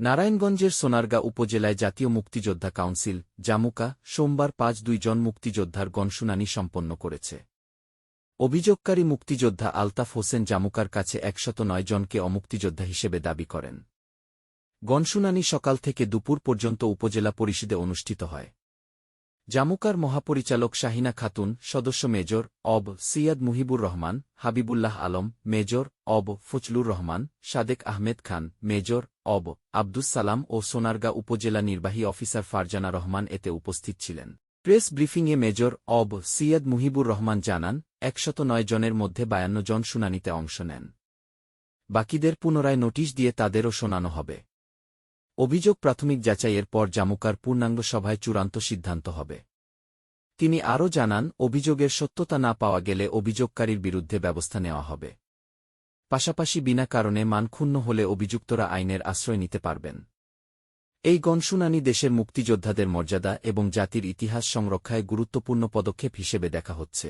নারায়ণগঞ্জের সোনারগা উপজেলায় জাতীয় মুক্তিযোদ্ধা কাউন্সিল, জামুকা, সোমবার পাঁচ দুই জন মুক্তিযোদ্ধার গণশুনানি সম্পন্ন করেছে। অভিযোগকারী মুক্তিযোদ্ধা আলতাফ হোসেন জামুকার কাছে একশত নয় জনকে অমুক্তিযোদ্ধা হিসেবে দাবি করেন। গণশুনানি সকাল থেকে দুপুর পর্যন্ত উপজেলা পরিষদে অনুষ্ঠিত হয়। জামুকার মহাপরিচালক শাহিনা খাতুন, সদস্য মেজর অব সিয়াদ মুহিবুর রহমান, হাবিবুল্লাহ আলম, মেজর অব ফজলুর রহমান, সাদেক আহমেদ খান, মেজর অব আব্দুস সালাম ও সোনারগাঁ উপজেলা নির্বাহী অফিসার ফারজানা রহমান এতে উপস্থিত ছিলেন। প্রেস ব্রিফিংয়ে মেজর অব সিয়াদ মুহিবুর রহমান জানান, একশত নয় জনের মধ্যে বায়ান্ন জন শুনানিতে অংশ নেন। বাকিদের পুনরায় নোটিশ দিয়ে তাদেরও শোনানো হবে। অভিযোগ প্রাথমিক যাচাইয়ের পর জামুকার পূর্ণাঙ্গ সভায় চূড়ান্ত সিদ্ধান্ত হবে। তিনি আরও জানান, অভিযোগের সত্যতা না পাওয়া গেলে অভিযোগকারীর বিরুদ্ধে ব্যবস্থা নেওয়া হবে। পাশাপাশি বিনা কারণে মানক্ষুণ্ণ হলে অভিযুক্তরা আইনের আশ্রয় নিতে পারবেন। এই গণশুনানি দেশের মুক্তিযোদ্ধাদের মর্যাদা এবং জাতির ইতিহাস সংরক্ষায় গুরুত্বপূর্ণ পদক্ষেপ হিসেবে দেখা হচ্ছে।